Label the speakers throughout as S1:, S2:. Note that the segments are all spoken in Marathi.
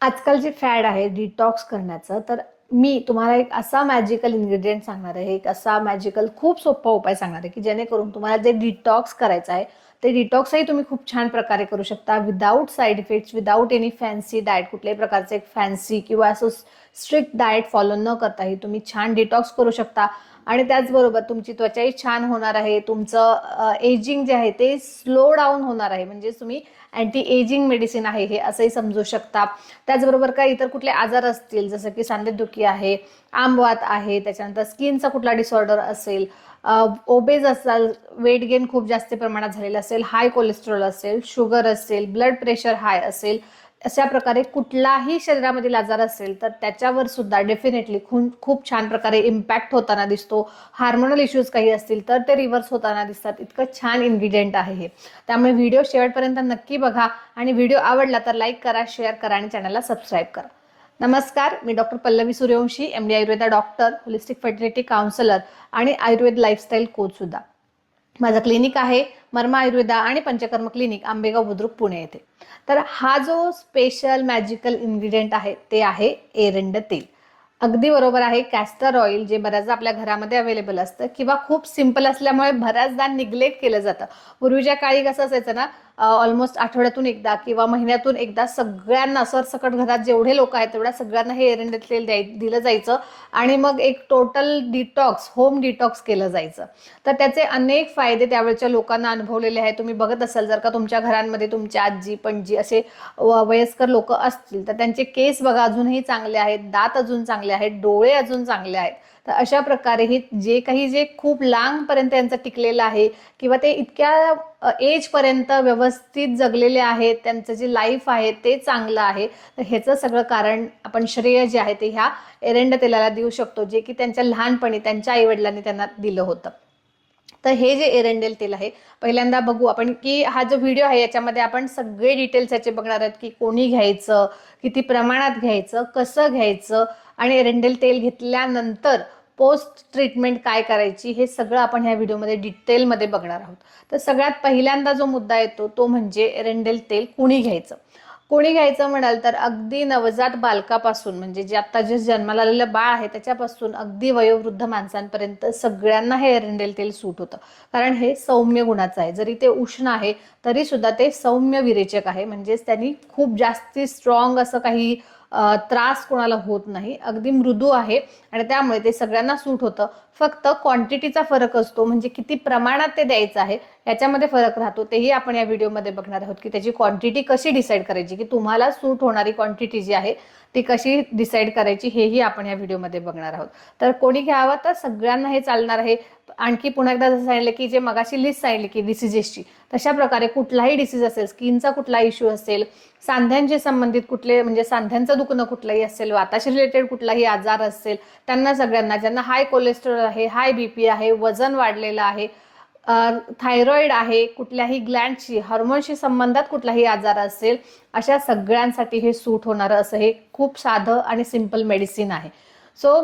S1: आजकाल जे फॅड आहे डिटॉक्स करण्याचं तर मी तुम्हाला एक असा मॅजिकल इन्ग्रेडियंट सांगणार आहे एक असा मॅजिकल खूप सोपा उपाय सांगणार आहे की जेणेकरून तुम्हाला जे डिटॉक्स करायचं आहे ते डिटॉक्सही तुम्ही खूप छान प्रकारे करू शकता. Without side effects without any fancy diet कुठल्याही प्रकारचं एक फॅन्सी किंवा असं स्ट्रिक्ट डाएट फॉलो न करताही तुम्ही छान डिटॉक्स करू शकता. आणि त्याचबरोबर तुमची त्वचाही छान होणार आहे. तुमचं एजिंग जे आहे ते स्लो डाऊन होणार आहे. म्हणजे तुम्ही अँटी एजिंग मेडिसिन आहे हे असंही समजू शकता. त्याचबरोबर काही इतर कुठले आजार असतील जसं की सांधेदुखी आहे आंबवात आहे त्याच्यानंतर स्किनचा कुठला डिसऑर्डर असेल ओबेज असाल वेट गेन खूप जास्त प्रमाणात झालेलं असेल हाय कोलेस्ट्रॉल असेल शुगर असेल ब्लड प्रेशर हाय असेल अशा प्रकारे कुठलाही शरीरामधील आजार असेल तर त्याच्यावर सुद्धा डेफिनेटली खूप खूप छान प्रकारे इम्पॅक्ट होताना दिसतो. हार्मोनल इश्यूज काही असतील तर ते रिव्हर्स होताना दिसतात. इतकं छान इन्ग्रेडियंट आहे हे. त्यामुळे व्हिडिओ शेवटपर्यंत नक्की बघा आणि व्हिडिओ आवडला तर लाईक करा शेअर करा आणि चॅनलला सबस्क्राईब करा. नमस्कार मी doctor Pallavi Suryavanshi M D Ayurveda doctor holistic fertility counsellor आणि आयुर्वेद लाईफस्टाईल कोच सुद्धा. माझं क्लिनिक आहे. मर्मा आयुर्वेदा आणि पंचकर्म क्लिनिक आंबेगाव बुद्रुक पुणे येथे. तर हा जो स्पेशल मॅजिकल इन्ग्रेडियंट आहे ते आहे एरंड तेल. अगदी बरोबर आहे कॅस्टर ऑइल जे बऱ्याचदा आपल्या घरामध्ये अवेलेबल असतं किंवा खूप सिंपल असल्यामुळे बऱ्याचदा निग्लेक्ट केलं जातं. पूर्वीच्या काळी कसं असायचं ना ऑलमोस्ट आठवड्यातून एकदा किंवा महिन्यातून एकदा सगळ्यांना सरसकट घरात जेवढे लोक आहेत तेवढ्या सगळ्यांना हे एरंड तेल द्याय दिलं जायचं. आणि मग एक टोटल डिटॉक्स होम डिटॉक्स केलं जायचं. तर त्याचे अनेक फायदे त्यावेळच्या लोकांना अनुभवलेले आहेत. तुम्ही बघत असाल जर का तुमच्या घरांमध्ये तुमच्या आजी पणजी असे व- वयस्कर लोक असतील तर त्यांचे केस बघा अजूनही चांगले आहेत. दात अजून चांगले आहेत. डोळे अजून चांगले आहेत. तर अशा प्रकारे हे जे काही जे खूप लांबपर्यंत यांचं टिकलेलं आहे किंवा ते इतक्या एजपर्यंत व्यवस्थित जगलेले आहेत त्यांचं जे लाईफ आहे ते चांगलं आहे तर ह्याचं सगळं कारण आपण श्रेय जे आहे ते ह्या एरंड तेलाला देऊ शकतो जे की त्यांच्या लहानपणी त्यांच्या आईवडिलांनी त्यांना दिलं होतं. तर हे जे एरंडेल तेल आहे पहिल्यांदा बघू आपण की हा जो व्हिडिओ आहे याच्यामध्ये आपण सगळे डिटेल्स याचे बघणार आहोत की कोणी घ्यायचं किती प्रमाणात घ्यायचं कसं घ्यायचं आणि एरंडेल तेल घेतल्यानंतर पोस्ट ट्रीटमेंट काय करायची हे सगळं आपण ह्या व्हिडिओमध्ये डिटेलमध्ये बघणार आहोत. तर सगळ्यात पहिल्यांदा जो मुद्दा येतो तो म्हणजे एरंडेल तेल कुणी घ्यायचं? कोणी घ्यायचं म्हणाल तर अगदी नवजात बालकापासून म्हणजे जे आता जे जन्माला आलेलं बाळ आहे त्याच्यापासून अगदी वयोवृद्ध माणसांपर्यंत सगळ्यांना हे एरंडेल तेल सूट होतं. कारण हे सौम्य गुणाचं आहे. जरी ते उष्ण आहे तरी सुद्धा ते सौम्य विरेचक आहे. म्हणजेच त्यांनी खूप जास्ती स्ट्रॉंग असं काही त्रास कोणाला होत नाही. अगदी मृदू आहे. आणि त्यामुळे ते सगळ्यांना सूट होतं. फक्त क्वांटिटीचा फरक असतो म्हणजे किती प्रमाणात ते द्यायचं आहे याच्यामध्ये फरक राहतो. तेही आपण या व्हिडिओमध्ये बघणार आहोत की त्याची क्वांटिटी कशी डिसाईड करायची की तुम्हाला सूट होणारी क्वांटिटी जी आहे ती कशी डिसाईड करायची हेही आपण या व्हिडिओमध्ये बघणार आहोत. तर कोणी घ्यावं तर सगळ्यांना हे चालणार आहे. आणखी पुन्हा एकदा जसं सांगितलं की जे मगाशी लिस्ट सांगितली की डिसिजेसची तशा प्रकारे कुठलाही डिसीज असेल स्किनचा कुठला इश्यू असेल सांध्यांशी संबंधित कुठले म्हणजे सांध्यांचं दुखणं कुठलंही असेल वाताशी रिलेटेड कुठलाही आजार असेल त्यांना सगळ्यांना ज्यांना हाय कोलेस्ट्रॉल आहे हाय बीपी आहे वजन वाढलेलं आहे थायरॉइड आहे कुठल्याही ग्लँडशी हार्मोनशी संबंधात कुठलाही आजार असेल अशा सगळ्यांसाठी हे सूट होणारं असं हे खूप साधं आणि सिंपल मेडिसिन आहे. सो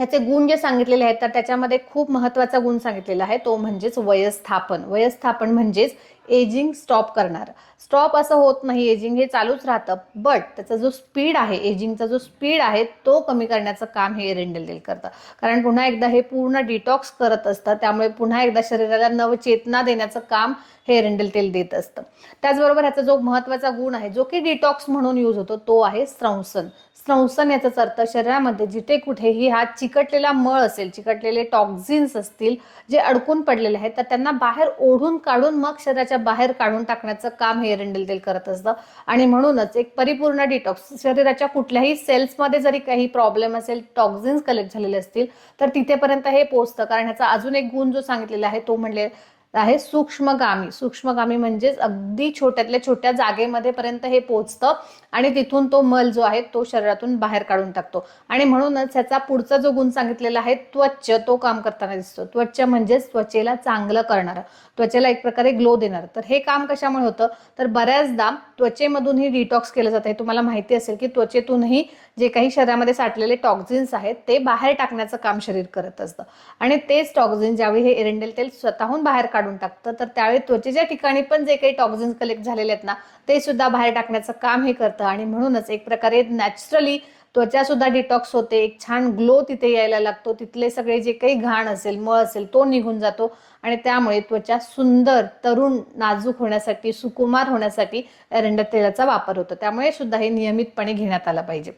S1: ह्याचे गुण जे सांगितलेले आहेत तर त्याच्यामध्ये खूप महत्त्वाचा गुण सांगितलेला आहे. तो म्हणजेच वयस्थापन. वयस्थापन म्हणजेच एजिंग स्टॉप करणार. स्टॉप असं होत नाही एजिंग हे चालूच राहतं. बट त्याचा जो स्पीड आहे एजिंगचा जो स्पीड आहे तो कमी करण्याचं काम हे एरेंडल तेल करतं. कारण पुन्हा एकदा हे पूर्ण डिटॉक्स करत असतं. त्यामुळे पुन्हा एकदा शरीराला नवचेतना देण्याचं काम हे एरेंडल तेल देत असतं. त्याचबरोबर ह्याचा जो महत्त्वाचा गुण आहे जो की डिटॉक्स म्हणून यूज होतो तो आहे स्त्रंसन स्त्रंसन याचाच अर्थ शरीरामध्ये जिथे कुठेही हा चिकटलेला मळ असेल चिकटलेले टॉक्झिन्स असतील जे अडकून पडलेले आहेत तर त्यांना बाहेर ओढून काढून मग शरीराच्या बाहेर काढून टाकण्याचं काम हे एरंडेल तेल करत असतं. आणि म्हणूनच एक परिपूर्ण डिटॉक्स शरीराच्या कुठल्याही सेल्समध्ये जरी काही प्रॉब्लेम असेल टॉक्झिन्स कलेक्ट झालेले असतील तर तिथेपर्यंत हे पोचतं कारण ह्याचा अजून एक गुण जो सांगितलेला आहे तो म्हणले आहे सूक्ष्मगामी. सूक्ष्मगामी म्हणजेच अगदी छोट्यातल्या छोट्या जागेमध्ये पर्यंत हे पोचतं आणि तिथून तो मल जो आहे तो शरीरातून बाहेर काढून टाकतो. आणि म्हणूनच ह्याचा पुढचा जो गुण सांगितलेला आहे त्वच तो काम करताना दिसतो. त्वच म्हणजेच त्वचेला चांगलं करणारं. त्वचेला एक प्रकारे ग्लो देणार. तर हे काम कशामुळे होतं? तर बऱ्याचदा त्वचेमधूनही डिटॉक्स केलं जातं. हे तुम्हाला माहिती असेल की त्वचेतूनही जे काही शरीरामध्ये साठलेले टॉक्झिन्स आहेत ते बाहेर टाकण्याचं काम शरीर करत असतं. आणि तेच टॉक्झिन ज्यावेळी हे एरंडेल तेल स्वतःहून बाहेर काढून काढून टाकतं. तर त्यावेळी त्वचेच्या ठिकाणी पण जे काही टॉक्झिन्स कलेक्ट झालेले आहेत ना ते सुद्धा बाहेर टाकण्याचं काम हे करतं. आणि म्हणूनच एक प्रकारे नॅचरली त्वचा सुद्धा डिटॉक्स होते. एक छान ग्लो तिथे यायला लागतो. तिथले सगळे जे काही घाण असेल मळ असेल तो निघून जातो. आणि त्यामुळे त्वचा सुंदर तरुण नाजूक होण्यासाठी सुकुमार होण्यासाठी एरंड तेलाचा वापर होतो. त्यामुळे सुद्धा हे नियमितपणे घेण्यात आलं पाहिजे.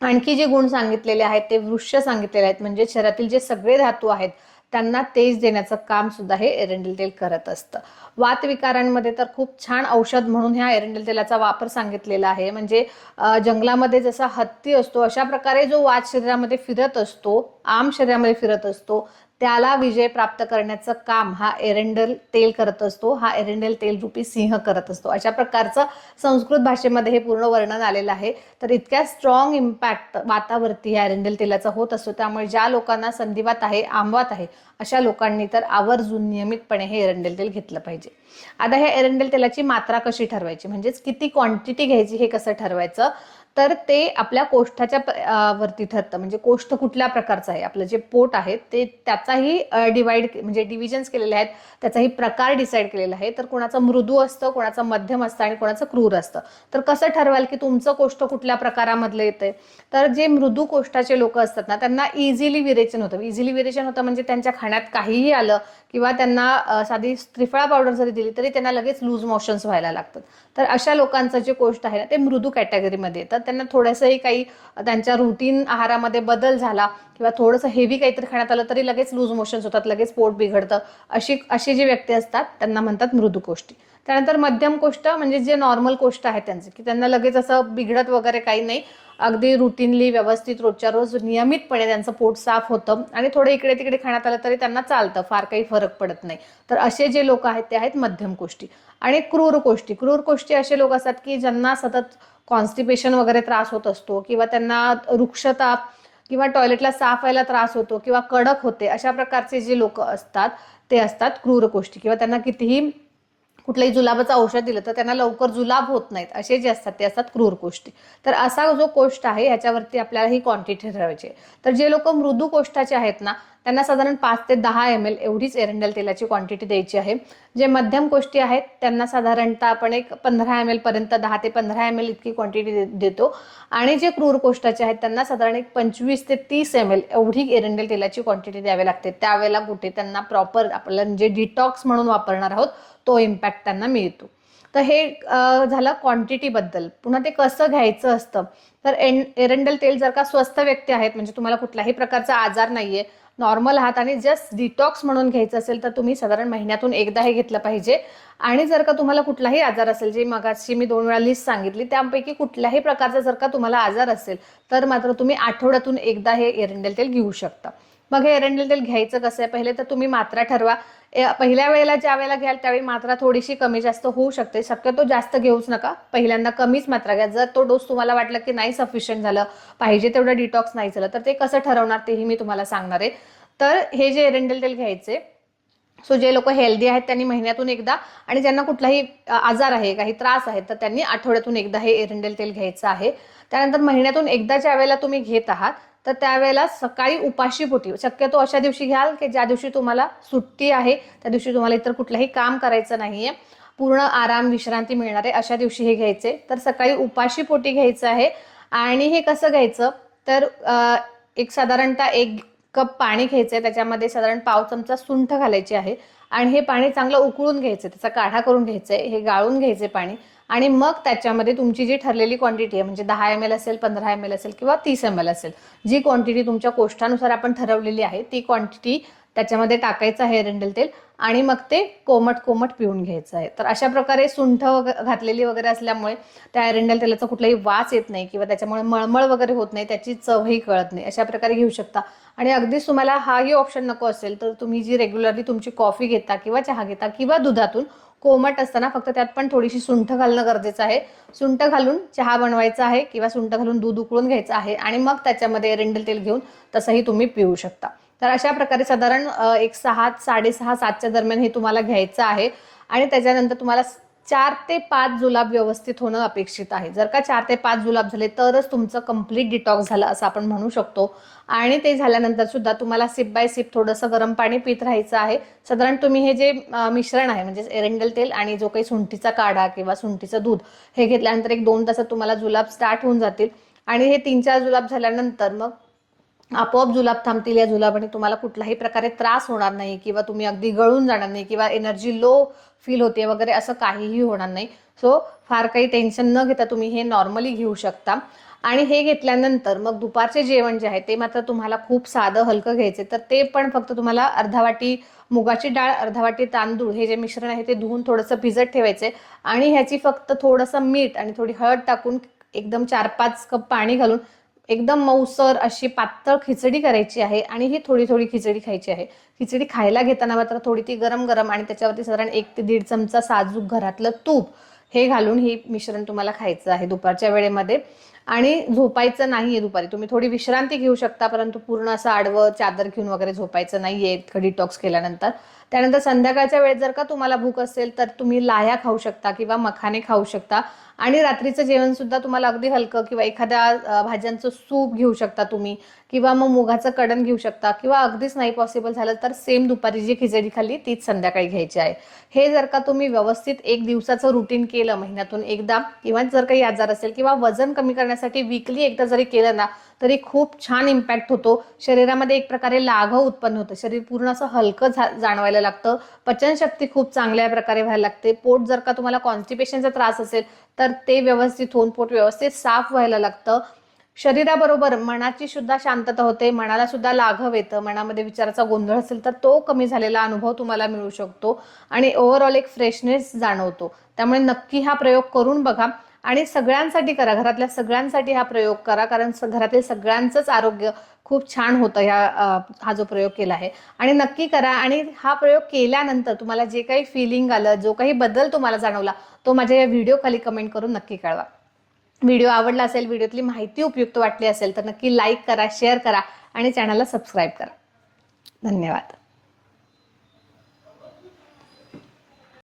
S1: आणखी जे गुण सांगितलेले आहेत ते वृक्ष सांगितलेले आहेत. म्हणजे शरीरातील जे सगळे धातू आहेत त्यांना तेज देण्याचं काम सुद्धा हे एरंडेल तेल करत असतं. वातविकारांमध्ये तर खूप छान औषध म्हणून ह्या एरंडेल तेलाचा वापर सांगितलेला आहे. म्हणजे जंगलामध्ये जसा हत्ती असतो अशा प्रकारे जो वात शरीरामध्ये फिरत असतो आम शरीरामध्ये फिरत असतो त्याला विजय प्राप्त करण्याचं काम हा एरंडल तेल करत असतो. हा एरंडेल तेल रूपी सिंह करत असतो. अशा प्रकारचं संस्कृत भाषेमध्ये हे पूर्ण वर्णन आलेलं आहे. तर इतक्या स्ट्रॉंग इम्पॅक्ट वातावरती या एरंडेल तेलाचा होत असतो. त्यामुळे ज्या लोकांना संधिवात आहे आंबवात आहे अशा लोकांनी तर आवर्जून नियमितपणे हे एरंडेल तेल घेतलं पाहिजे. आता ह्या एरंडेल तेलाची मात्रा कशी ठरवायची? म्हणजेच किती क्वांटिटी घ्यायची हे कसं ठरवायचं? तर ते आपल्या कोष्ठाच्या वरती ठरतं. म्हणजे कोष्ठ कुठल्या प्रकारचं आहे? आपलं जे पोट आहे ते त्याचाही डिवाइड म्हणजे डिव्हिजन्स केलेले आहेत. त्याचाही प्रकार डिसाईड केलेला आहे. तर कोणाचं मृदू असतं कोणाचं मध्यम असतं आणि कोणाचं क्रूर असतं. तर कसं ठरवाल की तुमचं कोष्ठ कुठल्या प्रकारामधलं येतंय? तर जे मृदू कोष्ठाचे लोक असतात ना त्यांना इझिली विरेचन होतं. इझिली विरेचन होतं म्हणजे त्यांच्या खाण्यात काहीही आलं किंवा त्यांना साधी त्रिफळा पावडर जरी दिली तरी त्यांना लगेच लूज मोशन्स व्हायला लागतात. तर अशा लोकांचं जे कोष्ट आहे ना ते मृदू कॅटेगरीमध्ये येतात त्यांना थोडंसंही काही त्यांच्या रुटीन आहारामध्ये बदल झाला किंवा थोडंसं हेवी काहीतरी खाण्यात आलं तरी लगेच लूज मोशन्स होतात लगेच पोट बिघडतं. अशी अशी जी व्यक्ती असतात त्यांना म्हणतात मृदू कोष्टी. त्यानंतर मध्यम कोष्ट म्हणजे जे नॉर्मल कोष्ट आहे त्यांचे की त्यांना लगेच असं बिघडत वगैरे काही नाही. अगदी रुटीनली व्यवस्थित रोजच्या रोज नियमितपणे त्यांचं पोट साफ होतं आणि थोडं इकडे तिकडे खाण्यात आलं तरी त्यांना चालतं फार काही फरक पडत नाही. तर असे जे लोक आहेत ते आहेत मध्यम कोष्टी आणि क्रूर कोष्टी. क्रूर कोष्टी असे लोक असतात की ज्यांना सतत कॉन्स्टिपेशन वगैरे त्रास होत असतो किंवा त्यांना वृक्षताप किंवा टॉयलेटला साफ व्हायला त्रास होतो किंवा कडक होते अशा प्रकारचे जे लोक असतात ते असतात क्रूर कोष्टी किंवा त्यांना कितीही कुठलंही जुलाबाचं औषध दिलं तर त्यांना लवकर जुलाब होत नाहीत. असे जे असतात ते असतात क्रूर कोष्टी. तर असा जो कोष्ट आहे ह्याच्यावरती आपल्याला ही क्वांटिटी ठरवायची तर जे लोक मृदू कोष्ठाचे आहेत ना त्यांना साधारण पाच ते दहा एम एल एवढीच एरंडेल तेलाची क्वांटिटी द्यायची आहे. जे मध्यम गोष्टी आहेत त्यांना साधारणतः आपण एक पंधरा एम एल पर्यंत दहा ते पंधरा एम एल इतकी क्वांटिटी देतो. आणि जे क्रूर कोष्टाचे आहेत त्यांना साधारण एक पंचवीस ते तीस एम एल एवढी एरंडेल तेलाची क्वांटिटी द्यावी लागते. त्यावेळेला कुठे त्यांना प्रॉपर आपल्याला जे डिटॉक्स म्हणून वापरणार आहोत तो इम्पॅक्ट त्यांना मिळतो. तर हे झालं क्वांटिटीबद्दल पुन्हा ते कसं घ्यायचं असतं? तर एन एरंडेल तेल जर का स्वस्त व्यक्ती आहेत म्हणजे तुम्हाला कुठल्याही प्रकारचा आजार नाहीये नॉर्मल आहात आणि जस्ट डिटॉक्स म्हणून घ्यायचं असेल तर तुम्ही साधारण महिन्यातून एकदा हे घेतलं पाहिजे. आणि जर का तुम्हाला कुठलाही आजार असेल जे मगाशी मी दोन वेळा लिस्ट सांगितली त्यापैकी कुठल्याही प्रकारचा जर का तुम्हाला आजार असेल तर मात्र तुम्ही आठवड्यातून एकदा हे एरंडेल तेल घेऊ शकता. मग हे एरंडेल तेल घ्यायचं कसं आहे? पहिले तर तुम्ही मात्रा ठरवा. ए- पहिल्या वेळेला ज्या वेळेला घ्याल त्यावेळी मात्रा थोडीशी कमी जास्त होऊ शकते. शक्यतो जास्त घेऊच नका. पहिल्यांदा कमीच मात्रा घ्या. जर तो डोस तुम्हाला वाटलं की नाही सफिशियंट झालं पाहिजे तेवढं डिटॉक्स नाही झालं तर ते कसं ठरवणार तेही मी तुम्हाला सांगणार आहे. तर हे जे एरंडेल तेल घ्यायचे सो जे लोक हेल्दी आहेत त्यांनी महिन्यातून एकदा आणि ज्यांना कुठलाही आजार आहे काही त्रास आहे तर त्यांनी आठवड्यातून एकदा हे एरंडेल तेल घ्यायचं आहे. त्यानंतर महिन्यातून एकदा ज्या वेळेला तुम्ही घेत आहात तर त्यावेळेला सकाळी उपाशी पोटी. शक्यतो अशा दिवशी घ्याल की ज्या दिवशी तुम्हाला सुट्टी आहे त्या दिवशी तुम्हाला इतर कुठलंही काम करायचं नाहीये. पूर्ण आराम विश्रांती मिळणार आहे अशा दिवशी हे घ्यायचे. तर सकाळी उपाशी पोटी घ्यायचं आहे. आणि हे कसं घ्यायचं? तर एक साधारणतः एक कप पाणी घ्यायचंय. त्याच्यामध्ये साधारण पाव चमचा सुंठ घालायची आहे. आणि हे पाणी चांगलं उकळून घ्यायचं त्याचा काढा करून घ्यायचंय. हे गाळून घ्यायचे पाणी. आणि मग त्याच्यामध्ये तुमची जी ठरलेली क्वांटिटी आहे म्हणजे दहा एम एल असेल पंधरा एम एल असेल किंवा तीस एम एल असेल जी क्वांटिटी तुमच्या कोष्ठानुसार आपण ठरवलेली आहे ती क्वांटिटी त्याच्यामध्ये टाकायचं आहे एरंडेल तेल आणि मग ते कोमट कोमट पिऊन घ्यायचं आहे. तर अशा प्रकारे सुंठ घातलेली वगैरे असल्यामुळे त्या एरंडेल तेलाचा कुठलाही वास येत नाही किंवा त्याच्यामुळे मळमळ वगैरे होत नाही त्याची चवही कळत नाही. अशा प्रकारे घेऊ शकता. आणि अगदीच तुम्हाला हाही ऑप्शन नको असेल तर तुम्ही जी रेग्युलरली तुमची कॉफी घेता किंवा चहा घेता किंवा दुधातून कोमट असताना फक्त त्यात पण थोडीशी सुंठ घालणं गरजेचं आहे. सुंठ घालून चहा बनवायचा आहे किंवा सुंठ घालून दूध उकळून घ्यायचं आहे आणि मग त्याच्यामध्ये एरंडेल तेल घेऊन तसंही तुम्ही पिऊ शकता. तर अशा प्रकारे साधारण एक सहा साडेसहा सातच्या दरम्यान हे तुम्हाला घ्यायचं आहे आणि त्याच्यानंतर तुम्हाला चार ते पाच जुलाब व्यवस्थित होणं अपेक्षित आहे. जर का चार ते पाच जुलाब झाले तरच तुमचं कंप्लीट डिटॉक्स झालं असं आपण म्हणू शकतो. आणि ते झाल्यानंतर सुद्धा तुम्हाला सिप बाय सिप थोडंसं गरम पाणी पित राहायचं आहे. साधारण तुम्ही हे जे मिश्रण आहे म्हणजे एरंडल तेल आणि जो काही सुंठीचा काढा किंवा सुंठीचं दूध हे घेतल्यानंतर एक दोन तासात तुम्हाला जुलाब स्टार्ट होऊन जातील. आणि हे तीन चार जुलाब झाल्यानंतर मग आपोआप जुलाब थांबतील या जुलाबाने तुम्हाला कुठलाही प्रकारे त्रास होणार नाही किंवा तुम्ही अगदी गळून जाणार नाही किंवा एनर्जी लो फील होते वगैरे असं काहीही होणार नाही. सो फार काही टेन्शन न घेता तुम्ही हे नॉर्मली घेऊ शकता. आणि हे घेतल्यानंतर मग दुपारचे जेवण जे आहे ते मात्र तुम्हाला खूप साधं हलकं घ्यायचे. तर ते पण फक्त तुम्हाला अर्धा वाटी मुगाची डाळ अर्धा वाटी तांदूळ हे जे मिश्रण आहे ते धुवून थोडंसं भिजत ठेवायचे. आणि ह्याची फक्त थोडंसं मीठ आणि थोडी हळद टाकून एकदम चार पाच कप पाणी घालून एकदम मऊसर अशी पातळ खिचडी करायची आहे आणि ही थोडी थोडी खिचडी खायची आहे. खिचडी खायला घेताना मात्र थोडी ती गरम गरम आणि त्याच्यावरती साधारण एक ते दीड चमचा साजूक घरातलं तूप हे घालून हे मिश्रण तुम्हाला खायचं आहे दुपारच्या वेळेमध्ये. आणि झोपायचं नाहीये दुपारी. तुम्ही थोडी विश्रांती घेऊ शकता परंतु पूर्ण असं आडवं चादर घेऊन वगैरे झोपायचं नाहीये डिटॉक्स केल्यानंतर. त्यानंतर संध्याकाळच्या वेळेत जर का तुम्हाला भूक असेल तर तुम्ही लाह्या खाऊ शकता किंवा मखाने खाऊ शकता. आणि रात्रीचं जेवण सुद्धा तुम्हाला अगदी हलकं किंवा एखाद्या भाज्यांचं सूप घेऊ शकता तुम्ही किंवा मग मुगाचं कडण घेऊ शकता किंवा अगदीच नाही पॉसिबल झालं तर सेम दुपारी जी खिचडी खाल्ली तीच संध्याकाळी घ्यायची आहे. हे जर का तुम्ही व्यवस्थित एक दिवसाचं रुटीन केलं महिन्यातून एकदा किंवा जर काही आजार असेल किंवा वजन कमी करण्यासाठी वीकली एकदा जरी केलं ना तरी खूप छान इम्पॅक्ट होतो. शरीरामध्ये एक प्रकारे लाघव उत्पन्न होतं. शरीर पूर्ण असं हलकं झा- जाणवायला लागतं. पचनशक्ती खूप चांगल्या प्रकारे व्हायला लागते. पोट जर का तुम्हाला कॉन्स्टिपेशनचा त्रास असेल तर ते व्यवस्थित होऊन पोट व्यवस्थित साफ व्हायला लागतं. शरीराबरोबर मनाची सुद्धा शांतता होते मनाला सुद्धा लाघव येतं मनामध्ये विचाराचा गोंधळ असेल तर तो कमी झालेला अनुभव तुम्हाला मिळू शकतो आणि ओव्हरऑल एक फ्रेशनेस जाणवतो. त्यामुळे नक्की हा प्रयोग करून बघा. आणि सगळ्यांसाठी करा. घरातल्या सगळ्यांसाठी हा प्रयोग करा. कारण स- घरातील सगळ्यांचंच आरोग्य खूप छान होतं ह्या हा जो प्रयोग केला आहे. आणि नक्की करा. आणि हा प्रयोग केल्यानंतर तुम्हाला जे काही फिलिंग आलं जो काही बदल तुम्हाला जाणवला तो माझ्या या व्हिडिओ खाली कमेंट करून नक्की कळवा. व्हिडिओ आवडला असेल व्हिडिओतली माहिती उपयुक्त वाटली असेल तर नक्की लाईक करा शेअर करा आणि चॅनलला सबस्क्राईब करा. धन्यवाद.